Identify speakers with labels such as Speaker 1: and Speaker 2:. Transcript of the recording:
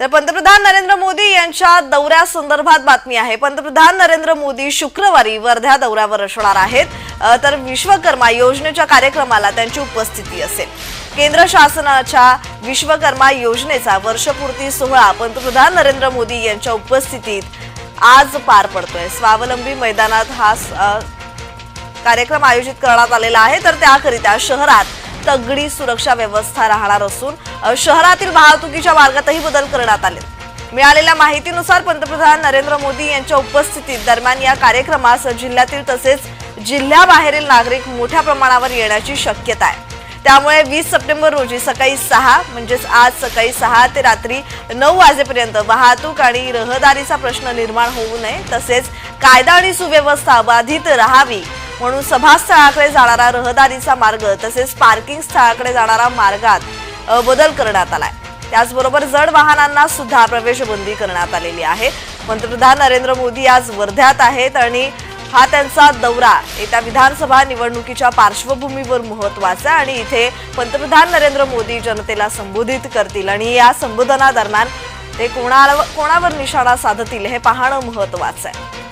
Speaker 1: तर पंतप्रधान नरेंद्र मोदी यांच्या दौऱ्यासंदर्भात बातमी आहे. पंतप्रधान नरेंद्र मोदी शुक्रवारी वर्ध्या दौऱ्यावर असणार आहेत. तर विश्वकर्मा योजनेच्या कार्यक्रमाला त्यांची उपस्थिती असेल. केंद्र शासनाच्या विश्वकर्मा योजनेचा वर्षपूर्ती सोहळा पंतप्रधान नरेंद्र मोदी यांच्या उपस्थितीत आज पार पडतोय. स्वावलंबी मैदानात हा स- कार्यक्रम आयोजित करण्यात आलेला आहे. तर त्याकरिता शहरात तगडी सुरक्षा व्यवस्था राहणार असून शहरातील वाहतुकीच्या मार्गातही बदल करण्यात आले. मिळालेल्या माहितीनुसार पंतप्रधान नरेंद्र मोदी यांच्या उपस्थितीत दरम्यान या कार्यक्रमास जिल्ह्यातील तसेच जिल्ह्याबाहेरील नागरिक मोठ्या प्रमाणावर येण्याची शक्यता आहे. त्यामुळे वीस सप्टेंबर रोजी सकाळी सहा म्हणजेच आज सकाळी सहा ते रात्री नऊ वाजेपर्यंत वाहतूक आणि रहदारीचा प्रश्न निर्माण होऊ नये तसेच कायदा आणि सुव्यवस्था बाधित राहावी म्हणून सभास्थळाकडे जाणारा रहदारीचा मार्ग तसेच पार्किंग स्थळाकडे जाणारा मार्गात बदल करण्यात आलाय. त्याचबरोबर जड वाहनांना सुद्धा प्रवेशबंदी करण्यात आलेली आहे. पंतप्रधान नरेंद्र मोदी आज वर्ध्यात आहेत आणि हा त्यांचा दौरा येत्या विधानसभा निवडणुकीच्या पार्श्वभूमीवर महत्त्वाचा आहे आणि इथे पंतप्रधान नरेंद्र मोदी जनतेला संबोधित करतील आणि या संबोधनादरम्यान ते कोणाला कोणावर निशाणा साधतील हे पाहणं महत्वाचं आहे.